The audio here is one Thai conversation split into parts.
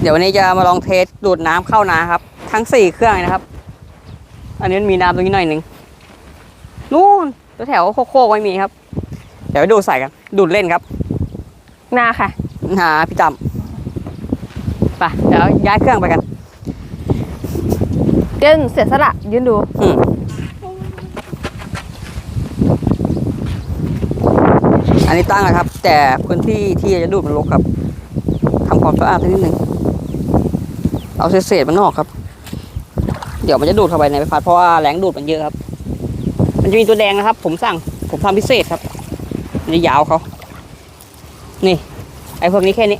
เดี๋ยววันนี้จะมาลองเทสดูดน้ำเข้านาครับ ทั้งสี่เครื่องเลยนะครับ อันนี้มันมีน้ำตรงนี้หน่อยหนึ่งนู่นตัวแถวโค้งๆไม่มีครับ เดี๋ยวดูดใส่กันดูดเล่นครับ นาค่ะหาพี่จำไปเดี๋ยวย้ายเครื่องไปกันเดินเสียสละยืนดูอืมอันนี้ตั้งนะครับ แต่พื้นที่ที่จะดูดมันรกครับทำความสะอาดนิดนึง เอาเศษมันออกครับ เดี๋ยวมันจะดูดเข้าไปในใบพัดเพราะว่าแรงดูดมันเยอะครับ มันจะมีตัวแดงนะครับ ผมสั่งผมทำพิเศษครับนี่ยาวเขานี่ ไอ้พวกนี้แค่นี้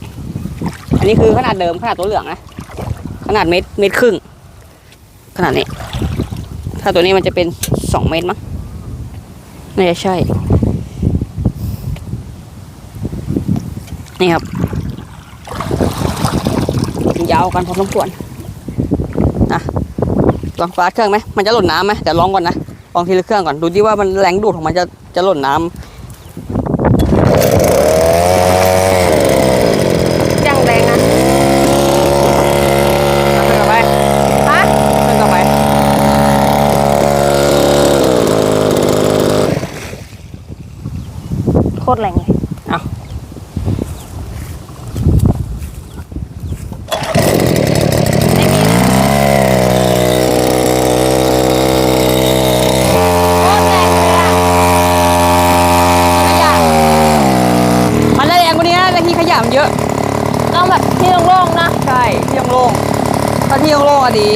อันนี้คือขนาดเดิมขนาดตัวเหลืองนะขนาดเม็ดเม็ดครึ่ง ขนาดนี้ ถ้าตัวนี้มันจะเป็นสองเมตรมั้งน่าจะใช่ นี่ครับ ยาวกันพอสมควรนะลองฟาดเครื่องไหมมันจะหล่นน้ำไหมเดี๋ยวลองก่อนนะลองทีละเครื่องก่อนดูดิว่ามันแรงดูดของมันจะจะหล่นน้ยังแรงนะำเครื่องต่อไปฮะเครื่องต่อไปโคตรแรงเลยเอามันได้แรงกว่านี้นะแต่ที่ขยะมันเยอะ ต้องแบบ ที่โล่งๆนะ ใช่ที่โล่งๆถ้าที่โล่งๆอะดี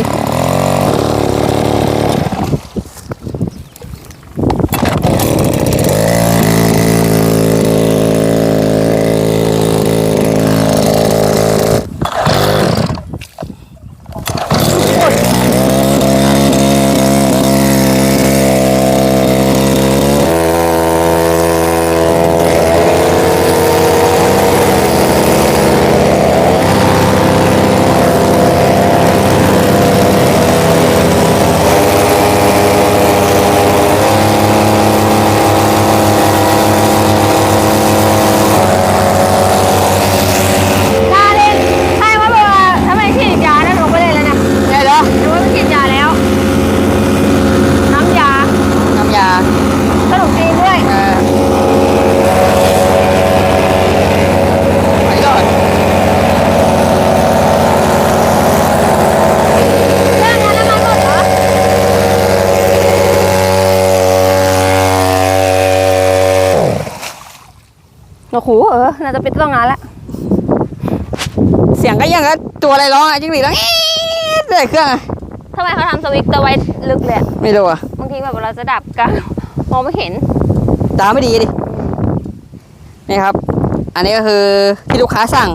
ถ้าเล่นถ้าว่าแบบว่าถ้าไม่ฉีดยานั่นลงไปเลยแล้วเนี่ย ไงเหรอ แต่ว่าไม่ฉีดยาแล้ว น้ำยา น้ำยา ขนมจีนด้วย เออไปก่อน เรื่องนั้นน้ำมันหมดเหรอ โอ้โหเออน่าจะเป็นต้องงานแล้วเสียงก็ยังกับตัวอะไรร้องอะจิ้งหรีดร้องเอ๊ะเลยเครื่องอะทำไมเขาทำสวิตช์ตัวไว้ลึกเลยอะไม่รู้อะบางทีแบบเราจะดับกันมองไม่เห็น ตาไม่ดีดินี่ครับ อันนี้ก็คือที่ลูกค้าสั่ง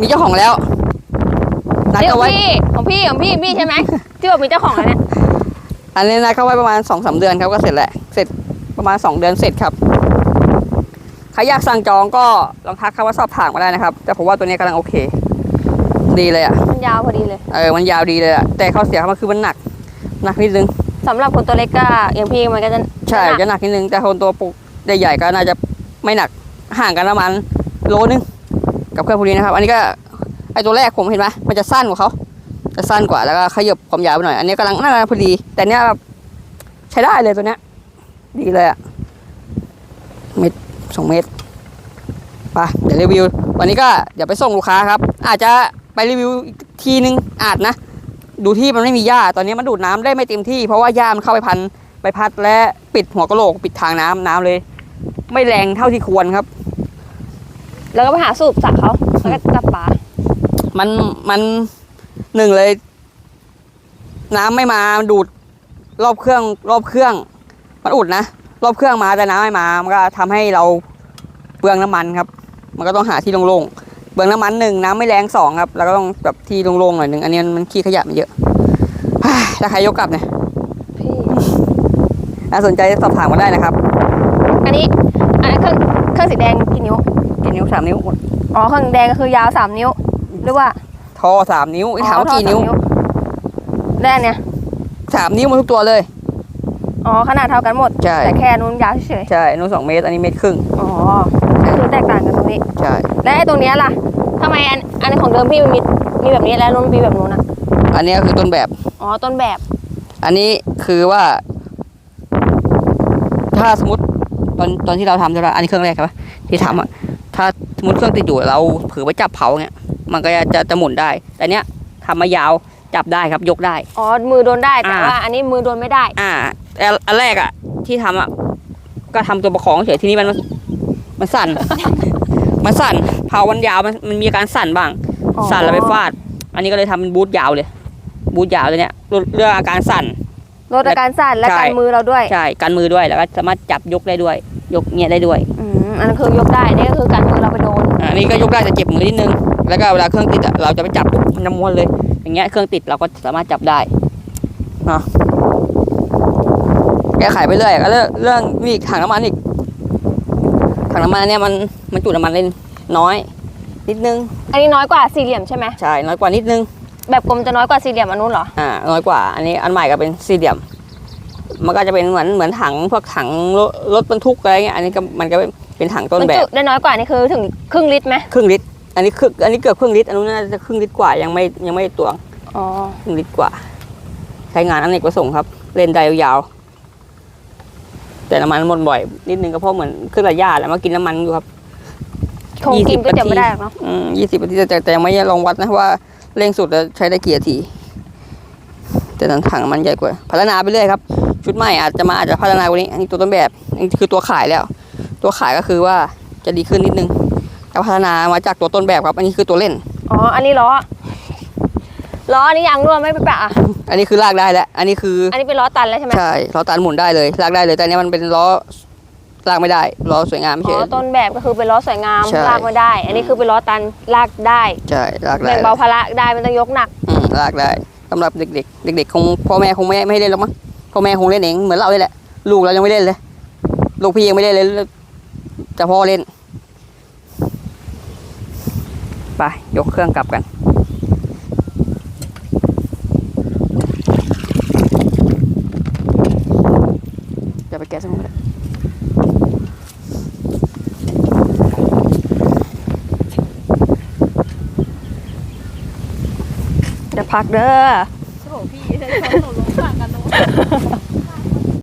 มีเจ้าของแล้วนัดนี่ขเขาองไว้ พี่ของพี่ของพี่พี่ใช่ไหมที่บอกมีเจ้าของแล้วเนี่ยอันนี้นัดเขาไว้ประมาณสองสามเดือนครับก็เสร็จแหละ เสร็จประมาณสองเดือนเสร็จครับ ใครอยากสั่งจองก็ลองทักเข้ามาสอบถามมาได้นะครับ แต่ผมว่าตัวนี้กำลังโอเค ดีเลยอะ มันยาวพอดีเลย เออ มันยาวดีเลยอะ แต่ข้อเสียของมันคือมันหนัก หนักนิดนึงสำหรับคนตัวเล็กก็อย่างพี่มันก็จะใช่หนักจะหนักนิดนึง แต่คนตัวปุกใหญ่ๆก็น่าจะไม่หนัก ห่างกันประมาณโลนึงกับเครื่องพวกนี้นะครับ อันนี้ก็ไอตัวแรกผมเห็นไหมมันจะสั้นกว่าเขาจะสั้นกว่าแล้วก็ขยับความยาวไปหน่อย อันนี้กำลังน่าจะพอดี แต่เนี้ยแบบใช้ได้เลยตัวเนี้ยดีเลยอะเม็ด สองเมตรไปเดี๋ยวรีวิว วันนี้ก็เดี๋ยวไปส่งลูกค้าครับ อาจจะไปรีวิวอีกทีนึงอาจนะ ดูที่มันไม่มีหญ้าตอนนี้มันดูดน้ำได้ไม่เต็มที่เพราะว่าหญ้ามันเข้าไปพันใบพัดและปิดหัวกะโหลกปิดทางน้ำน้ำเลย ไม่แรงเท่าที่ควรครับ แล้วก็ไปหาสูบสระเขาแล้วก็จับปลามันมันหนึ่งเลย น้ำไม่มามันดูดรอบเครื่องรอบเครื่อง มันอุดนะ รอบเครื่องมาแต่น้ำไม่มา มันก็ทำให้เราเปลืองน้ำมันครับ มันก็ต้องหาที่โล่งๆ เปลืองน้ำมันหนึ่งน้ำไม่แรงสองครับ แล้วก็ต้องแบบที่โล่งๆหน่อยหนึ่งอันนี้มันขี้ขยะมันเยอะถ้าใครยกกลับเนี่ยพี่น่าสนใจสอบถามมาได้นะครับ อันนี้อันนั้นเครื่องเครื่องสีแดงกี่นิ้วกี่นิ้วสามนิ้ว อ๋อเครื่องแดงก็คือยาวสามนิ้ว หรือว่าทอสามนิ้วไอ้ถามว่าอ๋อกี่นิ้วสมแรกเนี่ยสามนิ้วหมาทุกตัวเลย อ๋อขนาดเท่ากันหมด ใช่ แต่แค่นู้นยาวเฉยใช่นู้นสองเมตร อันนี้เมตรครึ่ง ๆอ๋อก็คือแตกต่างกันตรงนี้ ใช่ และไอ้ตรงเนี้ยล่ะททำไมอันอันของเดิมพี่มันมีมีแบบนี้แล้วนุ่นมีแบบนู้นอะอันนี้ก็คือต้นแบบ อ๋อต้นแบบอันนี้คือว่า ถ้าสมมติตอนตอนที่เราทำใช่ปะอันนี้เครื่องแรกใช่ปะที่ทำอะถ้าสมมติเครื่องติดอยู่เราเผือไปจับเผาเงี้ย มันก็จะจะจะหมุนได้ แต่เนี้ยทำมายาวจับได้ครับยกได้ อ๋อมือโดนได้แต่อ่า ว่า อันนี้มือโดนไม่ได้ อ่า แต่อันแรกอะ ที่ทำอะก็ทำตัวประคองเฉยทีนี้มันมันสั่น มันสั่นเผามันยาวมันมันมีอาการสั่นบ้างอ๋อสั่นแล้วไปฟาด อันนี้ก็เลยทำเป็นบูทยาวเลย บูทยาวเลยเนี่ยลดเรื่องอาการสั่นลดอาการสั่นและใช่กันมือเราด้วยใช่กันมือด้วยแล้วก็สามารถจับยกได้ด้วย ยกเงี้ยได้ด้วยอืมอันนั้นคือยกได้นี่ก็คือกันมือเราไปโดนอ่าอันนี้ก็ยกได้แต่เจ็บมือนิดนึงแล้วก็เวลาเครื่องติดอะเราจะไปจับปุ๊บมันจะม้วนเลย อย่างเงี้ยเครื่องติดเราก็สามารถจับได้เนาะ แก้ไขไปเรื่อยก็เรื่องเรื่องนี่อีกถังน้ำมันอีกถังน้ำมันเนี่ยมันมันจุน้ำมันเล่นน้อย นิดนึง อันนี้น้อยกว่าสี่เหลี่ยมใช่ไหมใช่น้อยกว่านิดนึง แบบกลมจะน้อยกว่าสี่เหลี่ยมอันนู้นเหรออ่าน้อยกว่า อันนี้อันใหม่ก็เป็นสี่เหลี่ยม มันก็จะเป็นเหมือนเหมือนถังพวกถังรถรถบรรทุกอะไรเงี้ยอันนี้ก็มันก็เป็นถังต้นมันแบจุบได้น้อยกว่านี่คือถึงครึ่งลิตรไหมครึ่งลิตรอันนี้ครึ่งอันนี้เกือบครึ่งลิตรอันนู้นน่าจะครึ่งลิตรกว่ายังไม่ยังไม่ตวงอ๋อครึ่งลิตรกว่า ใช้งานอเนกประสงค์ครับ เล่นได้ยาวๆ แต่น้ำมันหมดบ่อย นิดนึงก็เพราะเหมือนเครื่องระยะแหละมากินน้ำมันอยู่ครับคงกิน20ก๋วยเตี๋ยวนาทีไม่ได้หรอกเนาะอืมยี่สิบนาทีแต่แต่ยังไม่ลองวัดนะว่าเร่งสุดแล้วใช้ได้กี่นาที แต่นั้นถังมันใหญ่กว่า พัฒนาไปเรื่อยครับ ชุดใหม่อาจจะมาอาจจะพัฒนากว่านี้ อันนี้ตัวต้นแบบอันนี้คือตัวขายแล้ว ตัวขายก็คือว่าจะดีขึ้นนิดนึงก็พัฒนามาจากตัวต้นแบบครับ อันนี้คือตัวเล่น อ๋อ อันนี้ล้อ ล้ออันนี้ยางรั่วไม่ไปปะอะอันนี้คือลากได้แล้ว อันนี้คืออันนี้เป็นล้อตันแล้วใช่ไหมใช่ล้อตันหมุนได้เลยลากได้เลยแต่อันนี้มันเป็นล้อลากไม่ได้ล้อสวยงามอ๋เฉอยต้นแบบก็คือเป็นล้อสวยงามใช่ ลากไม่ได้ อันนี้คือเป็นล้อตันลากได้ใช่ลากได้แบ่งเบาภาระได้ไม่ต้องยกหนัก อืมลากได้สำหรับเด็กๆ เด็กๆคงพ่อแม่คงไม่ไม่ให้เล่นหรอกมั้งพ่อแม่คงเล่นเองเหมือนเราเลยแหละลูกเรายังไม่เล่นเลยลูกพี่ยังไม่เล่นเลยจะพ่อเล่นไปยกเครื่องกลับกัน จะไปแกะสมุดเลยเดี๋ยวพักเด้อโอ้โหพี่ใช้ช้อนหนูลงฝั่งกันโน้น